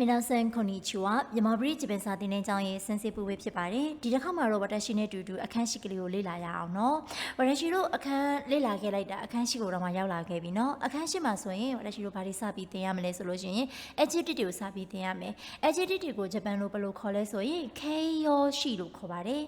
မီနာဆန်ခွန်နီချူဝမြန်မာပြည်ဂျပန်စာသင်တန်းကျောင်းရဲ့ဆန်းစစ်ပွဲဖြစ်ပါတယ်ဒီတစ်ခါမှာတော့ဝတရှိနဲ့တူတူအခန်းရှိကလေးကိုလေ့လာရအောင်နော်ဝတရှိတို့အခန်းလေ့လာခဲ့လိုက်တာအခန်းရှိကိုတော့မှရောက်လာခဲ့ပြီနော်အခန်းရှိမှာဆိုရင်ဝတရှိတို့ဘာတွေစပြီးသင်ရမလဲဆိုလို့ရှိရင် adjective တွေကိုစပြီးသင်ရမယ် adjective တွေကိုဂျပန်လိုဘယ်လိုခေါ်လဲဆိုရင် keiyoshi လို့ခေါ်ပါတယ်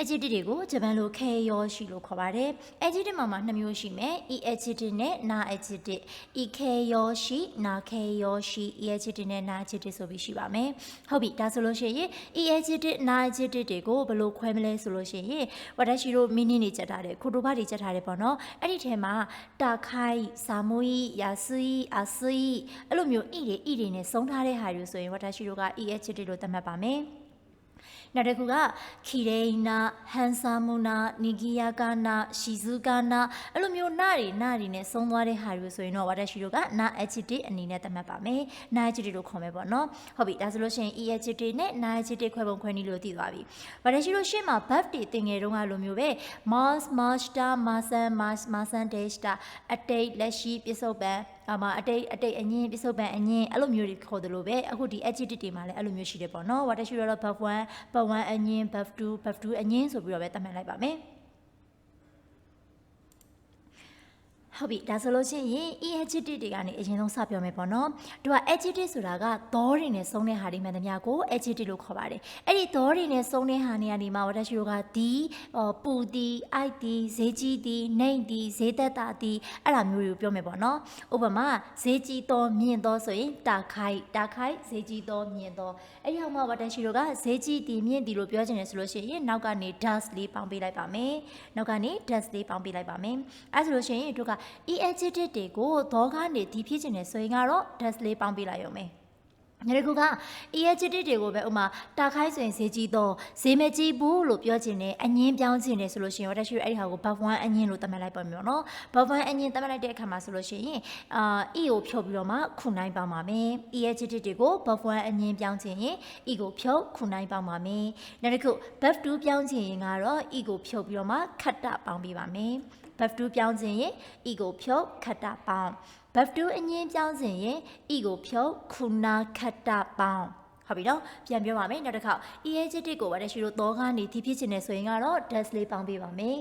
adjective တွေကိုဂျပန်လို keiyoshi လို့ခေါ်ပါတယ်။ adjective မှာမှာနှစ်မျိုးရှိမယ်။ e adjective နဲ့ na adjective e keiyoshi na keiyoshi e adjective နဲ့ na adjective ဆိုပြီးရှိပါမယ်။ဟုတ်ပြီဒါဆိုလို့ရှိရင် e adjective na adjective တွေကိုဘယ်လိုခွဲမလဲဆိုလို့ရှိရင်ဝတရှိတို့ meaning တွေချက်ထားတယ်ခုတိုဘာတွေချက်ထားတယ်ပေါ့နော်။အဲ့ဒီထဲမှာတာခိုင်စာမွေးရာဆွီအဆွီအဲ့လိုမျိုး e တွေ e တွေနဲ့စုံထားတဲ့ဟာတွေဆိုရင်ဝတရှိတို့က e adjective လို့သတ်မှတ်ပါမယ်။ နောက်တစ်ခုကခီရေနာဟန်ဆာမူနာနီဂီယာကာနာရှီဇူကာနာအဲ့လိုမျိုးနာတွေနာတွေနဲ့ဆုံးသွားတဲ့ဟာတွေဆိုရင်တော့ဝါဒရှိတို့ကနာ adjective အနေနဲ့သတ်မှတ်ပါမယ်နာ adjective လို့ခေါ်မယ်ပေါ့နော်ဟုတ်ပြီဒါဆိုလို့ရှိရင် e adjective နဲ့ na adjective ခွဲပုံခွဲနည်းလို့သိသွားပြီဝါဒရှိတို့ရှေ့မှာ verb တွေသင်ငယ်တုန်းကလိုမျိုးပဲ mas master masan mas masan deshta အတိတ်လက်ရှိပြစ္ဆုတ်ပံ အမအတိတ်အတိတ်အငင်းပြစ္ဆုတ်ပံအငင်းအဲ့လိုမျိုးတွေခေါ်တယ်လို့ပဲအခုဒီ adjective တွေမှာလည်းအဲ့လိုမျိုးရှိတယ်ပေါ့နော်ဝါတရှိတော့ verb 1 verb 1အငင်း verb 2 verb 2အငင်းဆိုပြီးတော့ပဲသတ်မှတ်လိုက်ပါမယ် ဟုတ်ပြီဒါဆိုလို့ရှိရင် e adjective တွေကနေအရင်ဆုံးစပြောမယ်ပေါ့နော်သူက adjective ဆိုတာကသောတွေနဲ့စုံတဲ့ဟာတွေမှန်သမျှကို adjective လို့ခေါ်ပါတယ်အဲ့ဒီသောတွေနဲ့စုံတဲ့ဟာနေရာဒီမှာဝတ္တရှိတို့ကဒီပူတီအိုက်တီဈေးကြီးတီနှိမ့်တီဈေးသက်တာတီအဲ့ဒါမျိုးတွေကိုပြောမယ်ပေါ့နော်ဥပမာဈေးကြီးသောမြင့်သောဆိုရင်တာခိုက်တာခိုက်ဈေးကြီးသောမြင့်သောအဲ့ဒီဟောမှာဝတ္တရှိတို့ကဈေးကြီးတီမြင့်တီလို့ပြောချင်တယ်ဆိုလို့ရှိရင်နောက်ကနေ does လေးပေါင်းပေးလိုက်ပါမယ်နောက်ကနေ does လေးပေါင်းပေးလိုက်ပါမယ်အဲ့ဆိုလို့ရှိရင်တို့က e-adjective တွေကိုဒေါကားနေဒီဖြစ်ချင်တယ်ဆိုရင်ကတော့ dash လေးပေါင်းပေးလိုက်ရုံပဲ။ငရခုက EHDT တွေကိုပဲဥမာတာခိုင်းဆိုရင်ဈေးကြီးတော့ဈေးမကြီးဘူးလို့ပြောချင်တယ်အငင်းပြောင်းချင်တယ်ဆိုလို့ရှိရင်တက်ရှိအဲ့ဒီဟာကို buff 1အငင်းလို့သတ်မှတ်လိုက်ပါမျိုးနော် buff 1အငင်းသတ်မှတ်လိုက်တဲ့အခါမှာဆိုလို့ရှိရင်အာ E ကိုဖြုတ်ပြီးတော့မှခုနိုင်ပါမှာမယ် EHDT တွေကို buff 1အငင်းပြောင်းချင်ရင် E ကိုဖြုတ်ခုနိုင်ပါမှာမယ်နောက်တစ်ခု buff 2ပြောင်းချင်ရင်ကတော့ E ကိုဖြုတ်ပြီးတော့မှခတ်တပေါင်းပေးပါမယ် buff 2ပြောင်းခြင်းရင် e ကိုဖြုတ်ခတ်တာပေါင်း buff 2အငင်းပြောင်းခြင်းရင် e ကိုဖြုတ်ခုနာခတ်တာပေါင်းဟုတ်ပြီနော်ပြန်ပြောပါမယ်နောက်တစ်ခါ e adjective ကိုဗါတဲ့ရှိလို့သောကနေဒီဖြစ်ခြင်းနဲ့ဆိုရင်ကတော့ does လေးပေါင်းပေးပါမယ်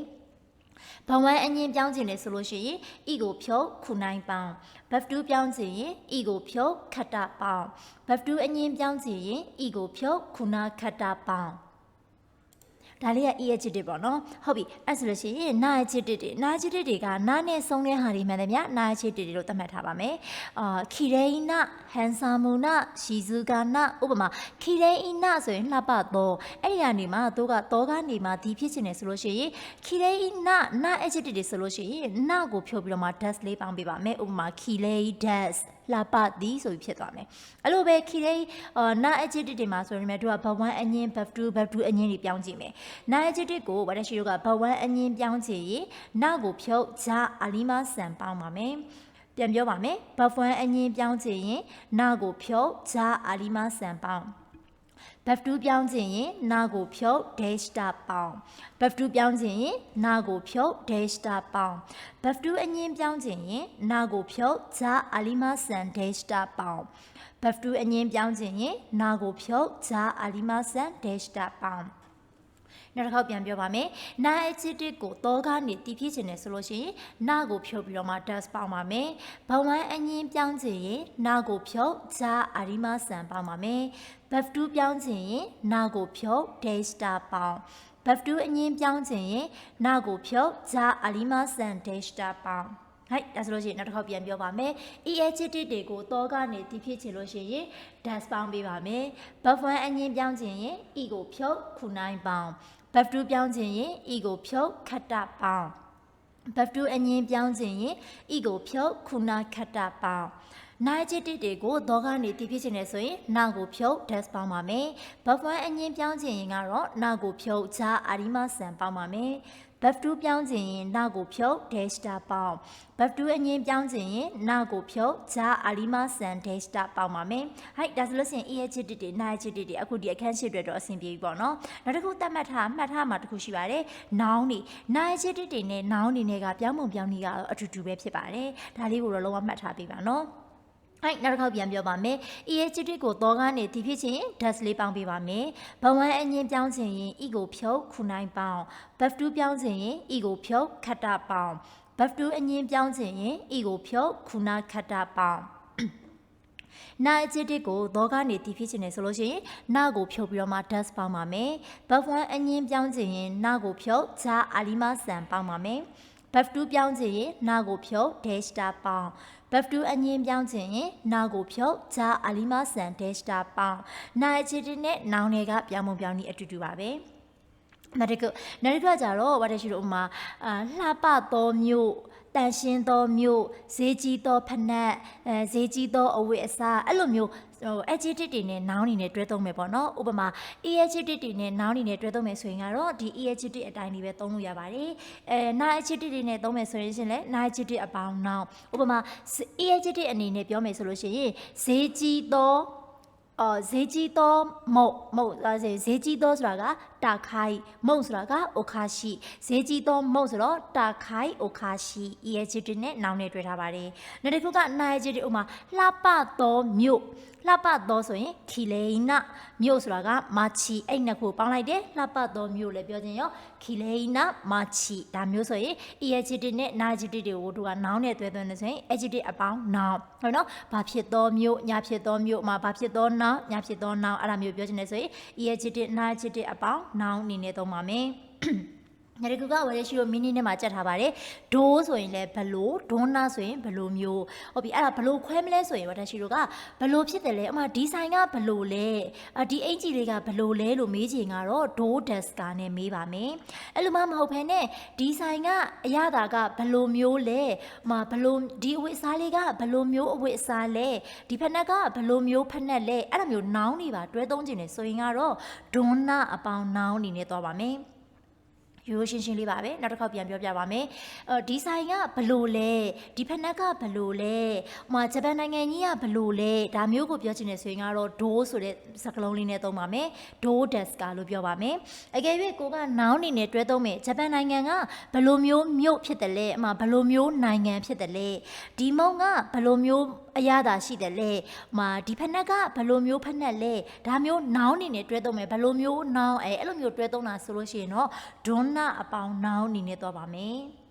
ဘဝအငင်းပြောင်းခြင်းနဲ့ဆိုလို့ရှိရင် e ကိုဖြုတ်ခုနိုင်ပေါင်း buff 2ပြောင်းခြင်းရင် e ကိုဖြုတ်ခတ်တာပေါင်း buff 2အငင်းပြောင်းခြင်းရင် e ကိုဖြုတ်ခုနာခတ်တာပေါင်း ဒါလေးက e adjective ပေါ့နော်ဟုတ်ပြီအဲ့ဆိုလို့ရှိရင် na adjective တွေ na adjective တွေကနာနဲ့ဆုံးတဲ့ဟာတွေမှန်တယ်ဗျ na adjective တွေလို့သတ်မှတ်ထားပါမယ်အာခီရေနာဟန်ဆာမူနာရှီဇူကာနာဥပမာခီရေနာဆိုရင်လှပတော့အဲ့ဒီကနေမှသူကတော့ကနေမှဒီဖြစ်ချင်တယ်ဆိုလို့ရှိရင်ခီရေနာ na adjective တွေဆိုလို့ရှိရင် na ကိုဖြုတ်ပြီးတော့မှ does လေးပေါင်းပေးပါမယ်ဥပမာခီလေ does လာပသည်ဆိုပြီးဖြစ်သွားမယ်အဲ့လိုပဲခီလေးအာနာ adjective တွေမှာဆိုရင်လည်းတို့က verb 1အငင်း verb 2 verb 2အငင်းတွေပြောင်းကြည့်မယ်နာ adjective ကိုဗါတရှိတို့က verb 1အငင်းပြောင်းချင်ရင်နာကိုဖြုတ်ဂျာအလီမာဆန်ပေါင်းပါမယ်ပြန်ပြောပါမယ် verb 1အငင်းပြောင်းချင်ရင်နာကိုဖြုတ်ဂျာအလီမာဆန်ပေါင်း buff 2ပြောင်းခြင်းရင်နာကိုဖြုတ် dash တာပေါင်း buff 2ပြောင်းခြင်းရင်နာကိုဖြုတ် dash တာပေါင်း buff 2အငင်းပြောင်းခြင်းရင်နာကိုဖြုတ်ဂျာအလီမာဆန် dash တာပေါင်း buff 2အငင်းပြောင်းခြင်းရင်နာကိုဖြုတ်ဂျာအလီမာဆန် dash တာပေါင်းနောက်တစ်ခေါက်ပြန်ပြောပါမယ်။နာ adjective ကိုတော့ကနေတည်ဖြစ်ခြင်းနဲ့ဆိုလို့ရှိရင်နာကိုဖြုတ်ပြီးတော့မှ does ပေါင်းပါမယ်။ဘဝမ်းအငင်းပြောင်းခြင်းရင်နာကိုဖြုတ်ဂျာအရီမာဆန်ပေါင်းပါမယ်။ buff 2ပြောင်းခြင်းရင်နာကိုဖြုတ် day star ပေါင်း buff 2အငင်းပြောင်းခြင်းရင်နာကိုဖြုတ်ဂျာအရီမာဆန် day star ပေါင်းဟိုက်ဒါဆိုလို့ရှိရင်နောက်တစ်ခေါက်ပြန်ပြောပါမယ် e adjective တွေကိုတော့ကနေတည်ဖြစ်ချင်လို့ရှိရင် does ပေါင်းပေးပါမယ် buff 1အငင်းပြောင်းခြင်းရင် e ကိုဖြုတ်ခုနိုင်ပေါင်း buff 2ပြောင်းခြင်းရင် e ကိုဖြုတ်ခတ်တပေါင်း buff 2အငင်းပြောင်းခြင်းရင် e ကိုဖြုတ်ခုနာခတ်တပေါင်း နာကျစ်တစ်တွေကိုဒေါကနေတည်ဖြစ်ခြင်းနဲ့ဆိုရင်နာကိုဖြုတ် dash ပေါင်းပါမယ်။ buff 1အငင်းပြောင်းခြင်းရင်ကတော့နာကိုဖြုတ်ဂျာအာရီမာဆန်ပေါင်းပါမယ်။ buff 2ပြောင်းခြင်းရင်နာကိုဖြုတ် dash တာပေါင်း buff 2အငင်းပြောင်းခြင်းရင်နာကိုဖြုတ်ဂျာအာရီမာဆန် dash တာပေါင်းပါမယ်။ဟိုက်ဒါဆိုလို့ရှိရင် e ချစ်တစ်တွေနာချစ်တစ်တွေအခုဒီအခန်းရှိတွေတော့အဆင်ပြေပြီပေါ့နော်။နောက်တစ်ခုသတ်မှတ်ထားမှတ်ထားမှာတစ်ခုရှိပါတယ်။ noun တွေနာချစ်တစ်တွေနဲ့ noun တွေနဲ့ကပြောင်းပုံပြောင်းနည်းကတော့အတူတူပဲဖြစ်ပါတယ်။ဒါလေးကိုတော့လုံးဝမှတ်ထားပေးပါနော်။ဟို က်နောက်တစ်ခေါက်ပြန်ပြောပါမယ် EHT ကိုသောကနေဒီဖြစ်ချင် dash လေးပေါင်းပေးပါမယ်ဘဝအငင်းပြောင်းချင်ရင် e ကိုဖြုတ်ခုနိုင်ပေါင်း buff 2ပြောင်းချင်ရင် e ကိုဖြုတ်ခတ်တာပေါင်း buff 2အငင်းပြောင်းချင်ရင် e ကိုဖြုတ်ခုနာခတ်တာပေါင်းနာအချစ်တစ်ကိုသောကနေတီးဖြစ်ချင်တယ်ဆိုလို့ရှိရင်နာကိုဖြုတ်ပြီးတော့မှ dust ပေါင်းပါမယ်။ buff 1အငင်းပြောင်းချင်ရင်နာကိုဖြုတ်ဂျာအာလီမာဆန်ပေါင်းပါမယ်။ buff 2ပြောင်းချင်ရင်နာကိုဖြုတ် dash တာပေါင်း buff 2အငင်းပြောင်းချင်ရင်နာကိုဖြုတ်ဂျာအာလီမာဆန် dash တာပေါင်းနာအချစ်တစ်နဲ့နောင်တွေကပြောင်းပုံပြောင်းနည်းအတူတူပါပဲ။နောက်တစ်ခုနောက်တစ်ခုကကြတော့ဘာတရှိလို့ဥမာအာလှပသောမျိုး တန်ရှင်းသောမျိုးဈေးကြီးသောဖနက်အဲဈေးကြီးသောအဝတ်အစားအဲ့လိုမျိုးဟို adjective တွေနဲ့ noun တွေနဲ့တွဲသုံးမယ်ပေါ့နော်ဥပမာ adjective တွေနဲ့ noun တွေနဲ့တွဲသုံးမယ်ဆိုရင်ကတော့ဒီ adjective အတိုင်းလေးပဲသုံးလို့ရပါတယ်အဲ noun adjective တွေနဲ့သုံးမယ်ဆိုရင်ရှင်လဲ noun adjective အပေါင်း noun ဥပမာ adjective အနေနဲ့ပြောမယ်ဆိုလို့ရှိရင်ဈေးကြီးသော အော်ဈေးကြီးသောမုတ်မုတ်ဈေးဈေးကြီးသောဆိုတာကတာခိုင်မုတ်ဆိုတာကအိုခါရှိဈေးကြီးသောမုတ်ဆိုတော့တာခိုင်အိုခါရှိ EHT နဲ့နောင်နဲ့တွေ့ထားပါတယ်နောက်တစ်ခုကနာယ GT ဥမာလှပသောမြို့လှပသောဆိုရင်ခီလေနာမြို့ဆိုတာကမာချီအဲ့နှစ်ခုပေါင်းလိုက်တယ်လှပသောမြို့လည်းပြောခြင်းရောခီလေနာမာချီဒါမျိုးဆိုရင် EHT နဲ့နာ GT တွေကိုတို့ကနောင်နဲ့တွဲသွင်းနေဆိုရင် EHT အပေါင်းနောင်ဟုတ်နော်ဘာဖြစ်သောမြို့ညာဖြစ်သောမြို့မှာဘာဖြစ်သောနောင်ညာဖြစ်သောနောင်အဲ့ဒါမျိုးပြောခြင်းနေဆိုရင် EHT နာ GT အပေါင်းနောင်အနေနဲ့သုံးပါမယ် ညရကူကဝရရှိတို့မီနီနဲ့မှာကြက်ထားပါတယ်ဒိုးဆိုရင်လည်းဘလို့ဒွန်းနာဆိုရင်ဘလို့မျိုးဟုတ်ပြီအဲ့ဒါဘလို့ခွဲမလဲဆိုရင်ဝရရှိတို့ကဘလို့ဖြစ်တယ်လဲအမဒီဇိုင်ကဘလို့လဲအဒီအင်ဂျီတွေကဘလို့လဲလို့မေးချင်ကတော့ဒိုးဒက်စကာနဲ့မေးပါမယ်အဲ့လိုမှမဟုတ်ဘဲနဲ့ဒီဇိုင်ကအရသာကဘလို့မျိုးလဲအမဘလို့ဒီအဝတ်အစားလေးကဘလို့မျိုးအဝတ်အစားလဲဒီဖက်နက်ကဘလို့မျိုးဖက်နက်လဲအဲ့ဒါမျိုးနောင်းနေပါတွဲသုံးခြင်းနေဆိုရင်ကတော့ဒွန်းနာအပေါင်းနောင်းနေနဲ့သွားပါမယ် ရိုးရှင်းရှင်းလေးပါပဲနောက်တစ်ခေါက်ပြန်ပြောပြပါမယ်အဲဒီဆိုင်ကဘလို့လဲဒီဖက်နက်ကဘလို့လဲဟိုမှာဂျပန်နိုင်ငံကြီးကဘလို့လဲဒါမျိုးကိုပြောချင်တယ်ဆိုရင်ကတော့ဒိုးဆိုတဲ့စကားလုံးလေးနဲ့သုံးပါမယ်ဒိုးဒက်စကာလို့ပြောပါမယ်အကယ်၍ကိုကနောင်းနေနဲ့တွဲသုံးမယ်ဂျပန်နိုင်ငံကဘလို့မျိုးမြို့ဖြစ်တယ်လဲအမဘလို့မျိုးနိုင်ငံဖြစ်တယ်လဲဒီမုံကဘလို့မျိုးအရသာရှိတယ်လေ။မာဒီဖက်နက်ကဘယ်လိုမျိုးဖက်နက်လဲ။ဒါမျိုးနောင်းနေနဲ့တွဲသုံးမယ်ဘယ်လိုမျိုးနောင်းအဲအဲ့လိုမျိုးတွဲသုံးတာဆိုလို့ရှိရင်တော့ဒွန်းနာအပေါင်းနောင်းနေနဲ့သွားပါမယ်။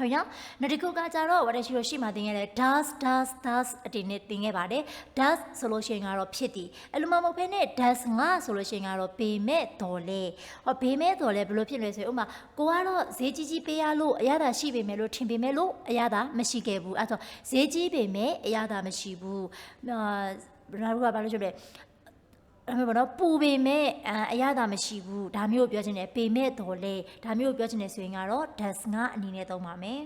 ဟုတ်ရောနောက်တစ်ခုကကြတော့ဝရရှိရရှိမှသင်ခဲ့တဲ့ does does does အတင်နဲ့သင်ခဲ့ပါတယ် does ဆိုလို့ရှိရင်ကတော့ဖြစ်တည်အဲ့လိုမှမဟုတ်ဘဲနဲ့ does ငါဆိုလို့ရှိရင်ကတော့ပေမဲ့တော်လဲဟောပေမဲ့တော်လဲဘယ်လိုဖြစ်လဲဆိုရင်ဥမာကိုကတော့ဈေးကြီးကြီးပေးရလို့အရသာရှိပေမဲ့လို့ထင်ပေမဲ့လို့အရသာမရှိခဲ့ဘူးအဲ့တော့ဈေးကြီးပေမဲ့အရသာမရှိဘူးအာဘာလို့ကဘာလို့ပြောလဲ ဒါမျိုးပေါ့နော်ပူပေမဲ့အရသာမရှိဘူးဒါမျိုးကိုပြောချင်တယ်ပေမဲ့တော်လဲဒါမျိုးကိုပြောချင်တယ်ဆိုရင်ကတော့ does ငါအနေနဲ့သုံးပါမယ်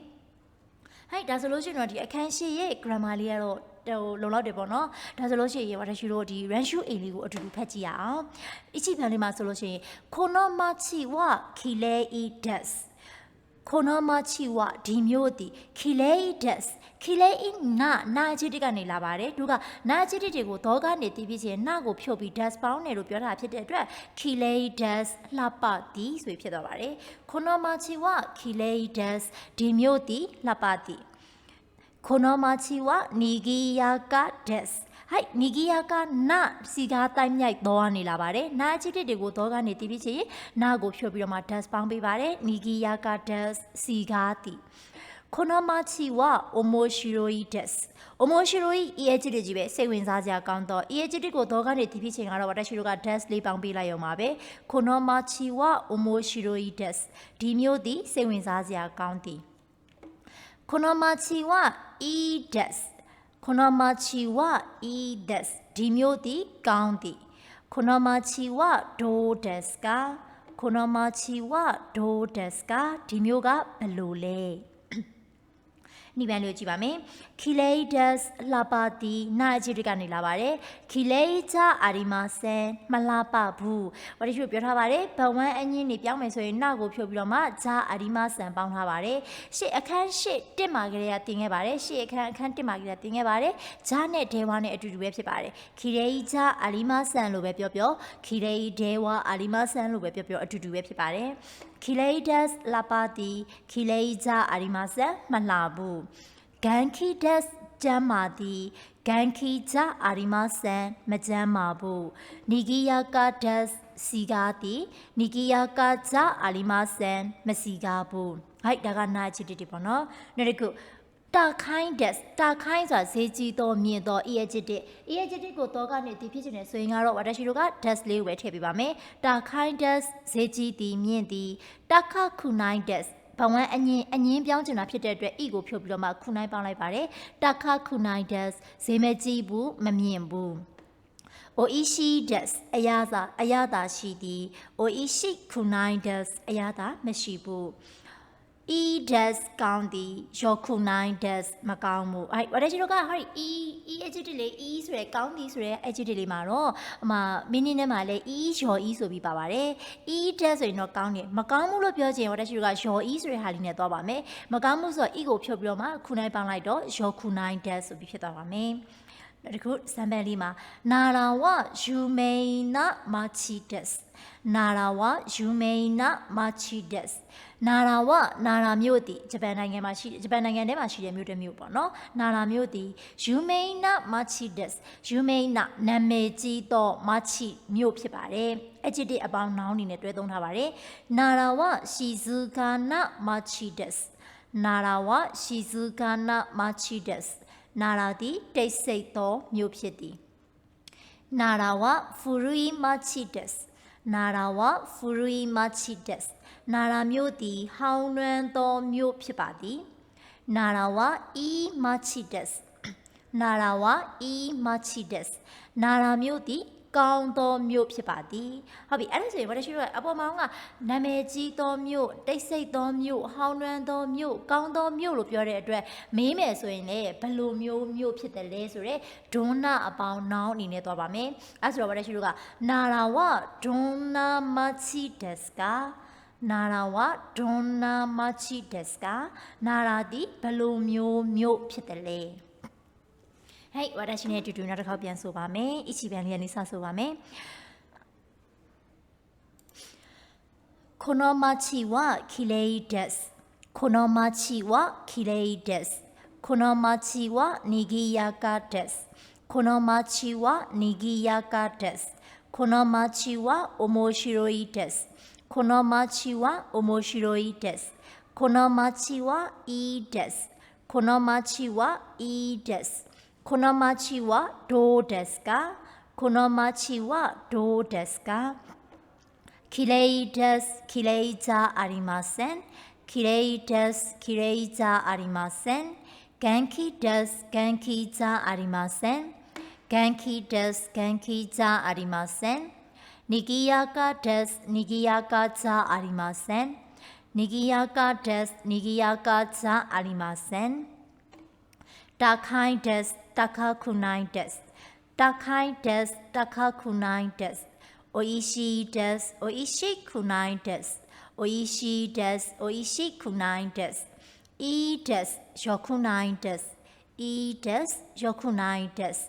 ဟဲ့ဒါဆိုလို့ရှိရင်တော့ဒီအခန်းရှိရဲ့ grammar လေးကတော့ဟိုလုံလောက်တယ်ပေါ့နော်ဒါဆိုလို့ရှိရင်私တို့ဒီ ranshu a လေးကိုအတူတူဖတ်ကြည့်ရအောင်အချိပြန်လေးမှာဆိုလို့ရှိရင် konomachi wa kilei des ခိုနောမချီဝဒီမျိုးတီခီလေဒက်ခီလေအင်းနာနာချီတိကနေလာပါတယ်သူကနာချီတိတွေကိုဒေါကနေတီးပြီးချင်းနာကိုဖြုတ်ပြီးဒက်ပေါင်းတယ်လို့ပြောတာဖြစ်တဲ့အတွက်ခီလေဒက်လှပတီဆိုဖြစ်သွားပါတယ်ခိုနောမချီဝခီလေဒက်ဒီမျိုးတီလှပတီခိုနောမချီဝနီဂီယာကဒက် ဟိုက်နီဂီယာကနာစီကားတိုင်းမြိုက်တော့နေလာပါတယ်နာချစ်တစ်တွေကိုတော့ကနေတီးပြီးချင်နာကိုဖြုတ်ပြီးတော့မှ dust ပေါင်းပေးပါတယ်နီဂီယာက dust စီကားတီこの街は面白いです面白い家チリကြီးပဲစိတ်ဝင်စားစရာကောင်းတော့家チリကိုတော့ကနေတီးပြီးချင်ကတော့私တို့က dust လေးပေါင်းပေးလိုက်ရုံပါပဲこの街は面白いですဒီမျိုးဒီစိတ်ဝင်စားစရာကောင်းသည်この街はいいです ခနမချီဝအီဒက်စ်ဒီမျိုးတီကောင်းတီခနမချီဝဒိုဒက်စ်ကခနမချီဝဒိုဒက်စ်ကဒီမျိုးကဘယ်လိုလဲ နိဗ္ဗာန်လို့ကြည့်ပါမယ်ခီလေဒတ်လာပါတီနာအကြီးတွေကနေလာပါတယ်ခီလေချာအာရီမာဆန်မလာပဘူးဘာလို့ပြောထားပါတယ်ဘဝန်းအငင်းနေပြောင်းမယ်ဆိုရင်နာကိုဖြုတ်ပြီးတော့မှဂျာအာရီမာဆန်ပေါင်းထားပါတယ်ရှေ့အခန်းရှေ့တစ်မာကလေးကတင်ခဲ့ပါတယ်ရှေ့အခန်းအခန်းတစ်မာကလေးကတင်ခဲ့ပါတယ်ဂျာနဲ့ဒေဝါနဲ့အတူတူပဲဖြစ်ပါတယ်ခီလေချာအာရီမာဆန်လို့ပဲပြောပြောခီလေဒေဝါအာရီမာဆန်လို့ပဲပြောပြောအတူတူပဲဖြစ်ပါတယ် ခီလေဒတ်လာပါတီခီလေဂျာအာရီမာဆန်မလာဘူးဂန်ခီဒတ်ကျမ်းမာသည်ဂန်ခီဂျာအာရီမဆန်မကျမ်းမာဘူးနီဂီယာကာဒတ်စီကာသည်နီဂီယာကာဂျာအာရီမဆန်မစီကာဘူးဟိုက်ဒါကနာချစ်တီပေါ့နော်နောက်တစ်ခု တာခိုင်းဒက်တာခိုင်းဆိုတာဈေးကြီးတော့မြင့်တော့ EHT EHT ကိုတော့ကနေဒီဖြစ်နေဆိုရင်ကတော့ဝါတရှိတို့က dust လေးကိုပဲထည့်ပေးပါမယ်တာခိုင်း dust ဈေးကြီးသည်မြင့်သည်တာခခုနိုင် dust ဘဝအငင်းအငင်းပြောင်းကျင်တာဖြစ်တဲ့အတွက် e ကိုဖြုတ်ပြီးတော့မှခုနိုင်ပေါင်းလိုက်ပါတယ်တာခခုနိုင် dust ဈေးမကြီးဘူးမမြင့်ဘူး O ishi des အရာသာအရာသာရှိသည် O ishi kunai des အရာသာမရှိဘူး e des ကောင်းသည် your kunai des မကောင်းဘူးအဲ့ဘာလဲကျွန်တော်ကဟာ e e adjective လေး e ဆိုရယ်ကောင်းသည်ဆိုရယ် adjective လေးမှာတော့အမ meaning နဲ့မှာလဲ e your e ဆိုပြီးပါပါတယ် e des ဆိုရင်တော့ကောင်းတယ်မကောင်းဘူးလို့ပြောချင်ရင်ဘာလဲကျွန်တော်က your e ဆိုတဲ့ဟာလေးနဲ့သွားပါမယ်မကောင်းဘူးဆိုတော့ e ကိုဖြုတ်ပြီးတော့မှ kunai ပေါင်းလိုက်တော့ your kunai des ဆိုပြီးဖြစ်သွားပါမယ်နောက် တစ်ခုစံပယ်လေးမှာနာရာဝယူမေနာမာချီဒက်နာရာဝယူမေနာမာချီဒက်နာရာဝနာရာမြို့တည်ဂျပန်နိုင်ငံမှာရှိဂျပန်နိုင်ငံထဲမှာရှိတဲ့မြို့တစ်မြို့ပေါ့နော်နာရာမြို့တည်ယူမေနာမာချီဒက်ယူမေနာနာမည်ကြီးသောမာချီမြို့ဖြစ်ပါတယ် adjective အပေါင်း noun အနေနဲ့တွဲသုံးထားပါတယ်နာရာဝရှီဇူကာနာမာချီဒက်နာရာဝရှီဇူကာနာမာချီဒက် နာရာသည်တိတ်ဆိတ်သောမြို့ဖြစ်သည်နာရာဝဖူရူီမာချီဒက်နာရာဝဖူရူီမာချီဒက်နာရာမြို့သည်ဟောင်းနှွမ်းသောမြို့ဖြစ်ပါသည်နာရာဝအီမာချီဒက်နာရာဝအီမာချီဒက်နာရာမြို့သည် ကောင်းသောမြို့ဖြစ်ပါသည်ဟုတ်ပြီအဲ့ဒါဆိုရင်ဘာလို့ရှိတော့အပေါ်မှာကနာမည်ကြီးသောမြို့တိတ်ဆိတ်သောမြို့ဟောင်းနှွမ်းသောမြို့ကောင်းသောမြို့လို့ပြောတဲ့အတွက်မေးမယ်ဆိုရင်လည်းဘယ်လိုမျိုးမြို့ဖြစ်တယ်လဲဆိုတော့ဒွန်းနာအပေါင်းနောင်းအနေနဲ့သွားပါမယ်အဲ့ဆိုတော့ဘာလို့ရှိတော့ကနာရာဝဒွန်းနာမချီဒက်စကာနာရာဝဒွန်းနာမချီဒက်စကာနာရာဒီဘယ်လိုမျိုးမြို့ဖြစ်တယ်လဲ ဟဲ့ဝါဒရှင်ရဲ့တူတူနောက်တစ်ခေါက်ပြန်ဆိုပါမယ်။အချီပြန်လေးကနေစဆိုပါမယ်။この町は綺麗です。この町は綺麗です。この町は賑やかです。この町は賑やかです。この町は面白いです。この町は面白いです。この町はいいです。この町はいいです。 この町はどうですか？この町はどうですか？きれいです。きれいじゃありません。きれいです。きれいじゃありません。元気です。元気じゃありません。元気です。元気じゃありません。にぎやかです。にぎやかじゃありません。にぎやかです。にぎやかじゃありません。高いです。高くないです。高いです。高くないです。おいしいです。おいしくないです。おいしいです。おいしくないです。いいです。よくないです。いいです。よくないです。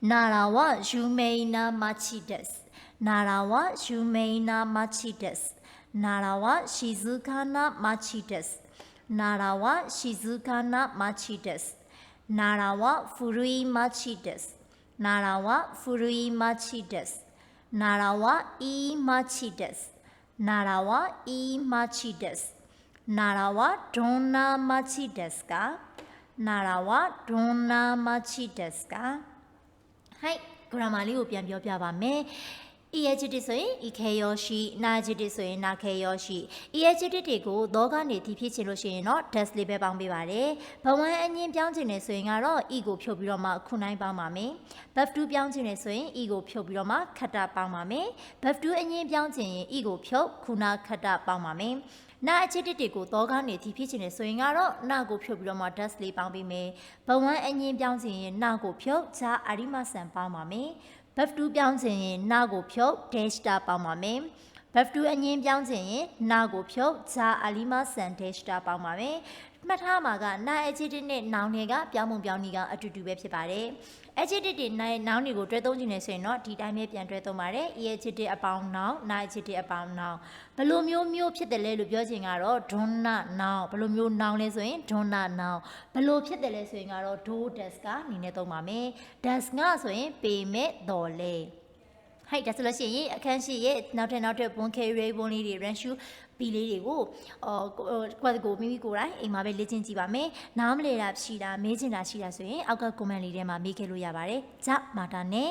奈良は有名な町です。奈良は有名な町です。奈良は静かな町です。奈良は静かな町です。Narawa Furui Machides, Narawa Furui Machides, Narawa E Machides, Narawa E Machides, Narawa Donna Machides က Narawa Donna Machides ကဟိုက် grammar လေးကိုပြန်ပြောပြပါမယ်။ EHT ဆိုရင် EK ရောရှိ NAGT ဆိုရင် NAK ရောရှိ EHT တွေကိုသောကနေဒီဖြစ်ချင်လို့ရှိရင်တော့ dash လေးပဲပေါင်းပေးပါတယ်။ဘဝအငင်းပြောင်းချင်နေဆိုရင်ကတော့ E ကိုဖြုတ်ပြီးတော့မှခုနိုင်ပေါင်းပါမယ်။ buff 2ပြောင်းချင်နေဆိုရင် E ကိုဖြုတ်ပြီးတော့မှခတ်တာပေါင်းပါမယ်။ buff 2အငင်းပြောင်းချင်ရင် E ကိုဖြုတ်ခုနာခတ်တာပေါင်းပါမယ်။နာအချစ်တစ်တွေကိုသောကနေဒီဖြစ်ချင်နေဆိုရင်ကတော့နာကိုဖြုတ်ပြီးတော့မှ dash လေးပေါင်းပေးမယ်။ဘဝအငင်းပြောင်းချင်ရင်နာကိုဖြုတ်ချာအရိမဆန်ပေါင်းပါမယ်။ buff 2ပြောင်းချင်ရင်နာကိုဖြုတ် dash တာပေါင်းပါမယ်။ verb to အငင်းပြောင်းခြင်းရင်နာကိုဖြုတ်ဂျာအလီမာဆန်ဒက်ရှ်တာပေါင်းပါမယ် မှတ်ထားမှာကနာ adjective နဲ့ noun တွေကပြောင်းပုံပြောင်းနည်းကအတူတူပဲဖြစ်ပါတယ် adjective တွေ noun တွေကိုတွဲသုံးခြင်းနေဆိုရင်တော့ဒီတိုင်းပဲပြန်တွဲသုံးပါတယ် adjective အပေါင်း noun na adjective အပေါင်း noun ဘယ်လိုမျိုးမျိုးဖြစ်တယ်လဲလို့ပြောချင်ကတော့ donna noun ဘယ်လိုမျိုး noun လဲဆိုရင် donna noun ဘယ်လိုဖြစ်တယ်လဲဆိုရင်ကတော့ do does ကအနေနဲ့သုံးပါမယ် does ကဆိုရင်ပေမဲ့တော်လဲ ဟိုက်ဒါဆိုလို့ရှိရင်အခန်းရှိရဲ့နောက်ထပ်နောက်ထပ်ဘွန်ခဲရေးဘွန်လေးတွေ run shoe ပီလေးတွေကိုအော်ကိုယ့်ကိုမိမိကိုယ်တိုင်အိမ်မှာပဲလေ့ကျင့်ကြည့်ပါမယ်။နားမလဲတာရှိတာမေးချင်တာရှိတာဆိုရင်အောက်က comment လေးထဲမှာမေးခဲ့လို့ရပါတယ်။ကြမာတာနဲ့